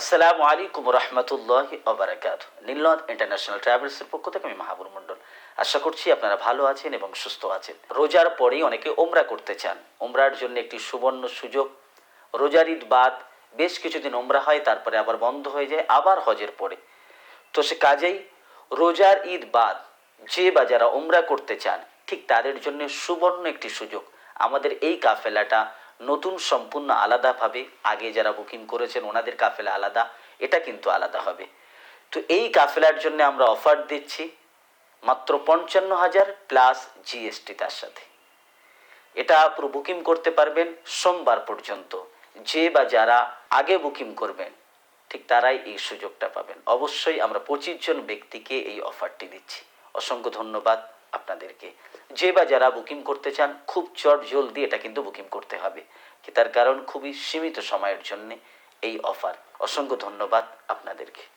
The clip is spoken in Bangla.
আসসালামু আলাইকুম রহমতুল্লাহ ওবরাকাত নীলনদ ইন্টারন্যাশনাল ট্রাভেলসের পক্ষ থেকে আমি মাহাবুর মণ্ডল। আশা করছি আপনারা ভালো আছেন এবং সুস্থ আছেন। রোজার পরেই অনেকে ওমরা করতে চান। ওমরার জন্য একটি সুবর্ণ সুযোগ। রোজার ঈদ বাদ বেশ কিছুদিন ওমরা হয়, তারপরে আবার বন্ধ হয়ে যায়, আবার হজের পরে। তো সে কাজেই রোজার ঈদ বাদ যে বা যারা ওমরা করতে চান, ঠিক তাদের জন্য সুবর্ণ একটি সুযোগ। আমাদের এই কাফেলাটা নতুন সম্পূর্ণ আলাদাভাবে আগে যারা বুকিং করেছেন ওনাদের কাফেলা আলাদা, এটা কিন্তু আলাদা হবে। তো এই কাফেলার জন্য আমরা অফার দিচ্ছি মাত্র পঞ্চান্ন হাজার প্লাস জিএসটি তার সাথে। এটা বুকিং করতে পারবেন সোমবার পর্যন্ত। যে বা যারা আগে বুকিং করবেন, ঠিক তারাই এই সুযোগটা পাবেন। অবশ্যই আমরা পঁচিশ জন ব্যক্তিকে এই অফারটি দিচ্ছি। অসংখ্য ধন্যবাদ আপনাদেরকে। যে বা যারা বুকিং করতে চান, খুব চট জলদি এটা কিন্তু বুকিং করতে হবে। কি তার কারণ? খুবই সীমিত সময়ের জন্যে এই অফার অসংখ্য ধন্যবাদ আপনাদেরকে।